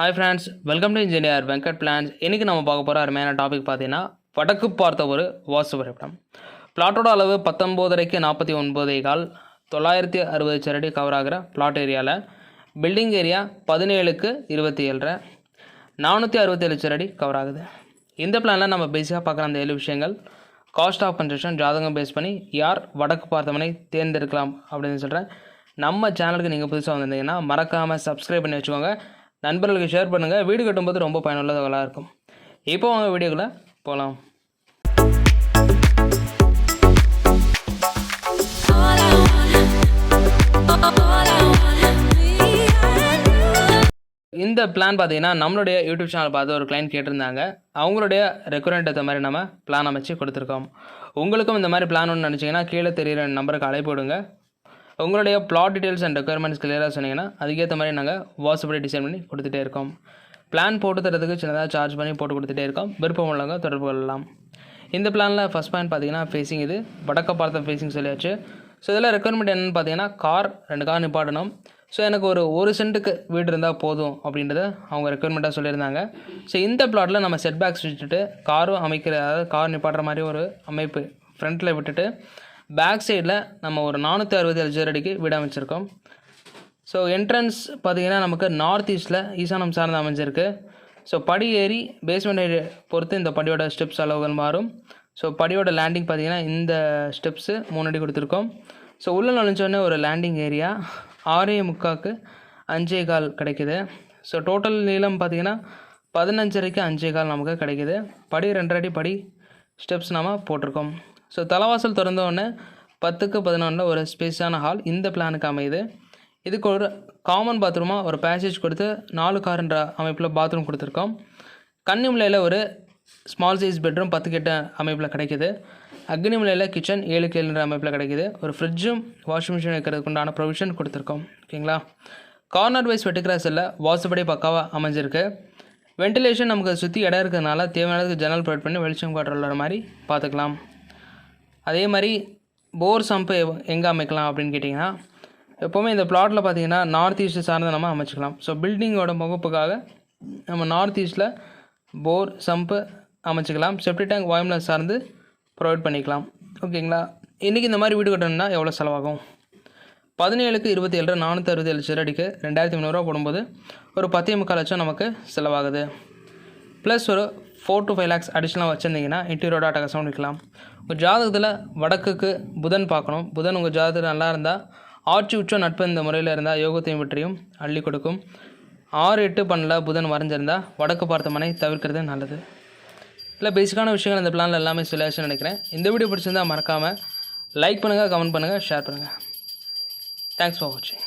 Hi friends welcome to engineer Venkat plans இன்றைக்கி நம்ம பார்க்க போகிற அருமையான டாபிக் பார்த்தீங்கன்னா வடக்கு பார்த்த ஒரு வாஸ்து வரைபடம். பிளாட்டோட அளவு பத்தொம்போதரைக்கு நாற்பத்தி ஒன்பதே கால் தொள்ளாயிரத்தி அறுபது சரடி கவர் ஆகிற பிளாட் ஏரியாவில் பில்டிங் ஏரியா பதினேழுக்கு இருபத்தி ஏழரை நானூற்றி அறுபத்தேழு சரடி கவர் ஆகுது. இந்த பிளானில் நம்ம பேசிக்காக பார்க்குற அந்த ஏழு விஷயங்கள் காஸ்ட் ஆஃப் கன்ஸ்ட்ரக்ஷன் ஜாதகம் பேஸ் பண்ணி யார் வடக்கு பார்த்தவனை தேர்ந்தெடுக்கலாம் அப்படின்னு சொல்கிறேன் நம்ம சேனலுக்கு நீங்கள் புதுசாக வந்திருந்தீங்கன்னா மறக்காமல் சப்ஸ்கிரைப் பண்ணி வச்சுக்கோங்க. நண்பர்களுக்கு ஷேர் பண்ணுங்கள் வீடு கட்டும்போது ரொம்ப பயனுள்ளதாக இருக்கும். இப்போ வாங்க வீடியோக்குள்ளே போகலாம் இந்த பிளான் பார்த்தீங்கன்னா நம்மளுடைய யூடியூப் சேனல் பார்த்து ஒரு கிளைண்ட் கேட்டிருந்தாங்க. அவங்களுடைய ரெக்குரண்ட் ஏற்ற மாதிரி நம்ம பிளான் அமைச்சு கொடுத்துருக்கோம். உங்களுக்கும் இந்த மாதிரி பிளான் ஒன்று நினச்சிங்கன்னா கீழே தெரிகிற நம்பருக்கு அழைப்பு விடுங்க. உங்களுடைய பிளாட் டீட்டெயில்ஸ் அண்ட் ரெக்குயர்மெண்ட்ஸ் கிளியராக சொன்னீங்கன்னா அதுக்கேற்ற மாதிரி நாங்கள் வாட்ஸ்அப்படி டிசைன் பண்ணி கொடுத்துட்டே இருக்கோம். பிளான் போட்டு தரதுக்கு சின்னதாக சார்ஜ் பண்ணி போட்டு கொடுத்துட்டே இருக்கோம். விருப்பம் உள்ளவங்க தொடர்பு கொள்ளலாம். இந்த பிளானில் ஃபஸ்ட் பாயிண்ட் பார்த்தீங்கன்னா ஃபேஸிங் இது வடக்க பார்த்த ஃபேஸிங் சொல்லியாச்சு. ஸோ இதில் ரெக்குயர்மெண்ட் என்னென்னு பார்த்தீங்கன்னா கார் ரெண்டு கார் நிப்பாட்டணும். ஸோ எனக்கு ஒரு ஒரு சென்ட்டுக்கு வீடு இருந்தால் போதும் அப்படின்றத அவங்க ரெக்குயர்மெண்ட்டாக சொல்லியிருந்தாங்க. ஸோ இந்த பிளாட்டில் நம்ம செட் பேக்ஸ் விட்டுட்டு காரும் அமைக்கிற அதாவது கார் நிப்பாட்டுற மாதிரி ஒரு அமைப்பு ஃப்ரண்ட்டில் விட்டுட்டு பேக் சைடில் நம்ம ஒரு நானூற்றி அறுபது ஏழு அடிக்கு வீடு அமைச்சிருக்கோம். ஸோ என்ட்ரன்ஸ் பார்த்தீங்கன்னா நமக்கு நார்த் ஈஸ்ட்டில் ஈசானம் சார்ந்து அமைஞ்சிருக்கு. ஸோ படி ஏறி பேஸ்மெண்ட் பொறுத்து இந்த படியோட ஸ்டெப்ஸ் அளவுகள் மாறும். ஸோ படியோட லேண்டிங் பார்த்தீங்கன்னா இந்த ஸ்டெப்ஸு மூணு அடி கொடுத்துருக்கோம். ஸோ உள்ளே நுழைஞ்சோடனே ஒரு லேண்டிங் ஏரியா ஆறே முக்காக்கு அஞ்சே கால் கிடைக்குது. ஸோ டோட்டல் நீளம் பார்த்தீங்கன்னா பதினஞ்சரைக்கு அஞ்சே கால் நமக்கு கிடைக்குது. படி ரெண்டரை அடி படி ஸ்டெப்ஸ் நாம் போட்டிருக்கோம். ஸோ தலைவாசல் திறந்தோடனே பத்துக்கு பதினொன்றில் ஒரு ஸ்பேஸான ஹால் இந்த பிளானுக்கு அமையுது. இதுக்கு ஒரு காமன் பாத்ரூமாக ஒரு பேசேஜ் கொடுத்து நாலு கார்ன்ற அமைப்பில் பாத்ரூம் கொடுத்துருக்கோம். கன்னிமலையில் ஒரு ஸ்மால் சைஸ் பெட்ரூம் பத்து கிட்ட அமைப்பில் கிடைக்குது. அக்னிமலையில் கிச்சன் ஏழு கேளுன்ற அமைப்பில் கிடைக்குது. ஒரு ஃப்ரிட்ஜும் வாஷிங் மிஷின் வைக்கிறதுக்கு உண்டான ப்ரொவிஷன் கொடுத்துருக்கோம். ஓகேங்களா? கார்னர் வைஸ் வெட்டிக்கிராஸில் வாசுபடி பக்காவாக அமைஞ்சிருக்கு. வென்டிலேஷன் நமக்கு சுற்றி இடம் இருக்கிறதுனால தேவையானதுக்கு ஜன்னல் ப்ரொவைட் பண்ணி வெளிச்சம் காட்டுற மாதிரி பார்த்துக்கலாம். அதே மாதிரி போர் சம்பு எங்கே அமைக்கலாம் அப்படின்னு கேட்டிங்கன்னா எப்போவுமே இந்த பிளாட்டில் பார்த்தீங்கன்னா நார்த் ஈஸ்ட் சார்ந்து நம்ம அமைச்சிக்கலாம். ஸோ பில்டிங்கோட முகப்புக்காக நம்ம நார்த் ஈஸ்ட்டில் போர் சம்பு அமைச்சிக்கலாம். செப்டி டேங்க் வாயுமில் சார்ந்து ப்ரொவைட் பண்ணிக்கலாம். ஓகேங்களா இன்றைக்கி இந்த மாதிரி வீடு கட்டணும்னா எவ்வளோ செலவாகும்? பதினேழுக்கு இருபத்தி ஏழு நானூற்றி அறுபத்தி ஏழு சிறடிக்கு ரெண்டாயிரத்தி முந்நூறுரூவா போடும்போது ஒரு பத்தே முக்கால் லட்சம் நமக்கு செலவாகுது. ப்ளஸ் ஒரு ஃபோர் டு ஃபைவ் லேக்ஸ் அடிஷ்னலாக வச்சுருந்தீங்கன்னா இன்டீரியரோட அட்டகாசம் விற்கலாம் உங்கள் ஜாதகத்தில் வடக்குக்கு புதன் பார்க்கணும். புதன் உங்கள் ஜாதகத்தில் நல்லா இருந்தால் ஆட்சி உச்சம் நட்பு இந்த முறையில் இருந்தால் யோகத்தையும் வெற்றியும் அள்ளி கொடுக்கும். ஆறு எட்டு பண்ணல புதன் வரைஞ்சிருந்தால் வடக்கு பார்த்த மனை தவிர்க்கிறது நல்லது. இல்லை பேசிக்கான விஷயங்கள் இந்த பிளானில் எல்லாமே சொல்லியாச்சுன்னு நினைக்கிறேன். இந்த வீடியோ பிடிச்சிருந்தா மறக்காமல் லைக் பண்ணுங்கள் கமெண்ட் பண்ணுங்கள் ஷேர் பண்ணுங்கள் தேங்க்ஸ் ஃபார் வாட்சிங்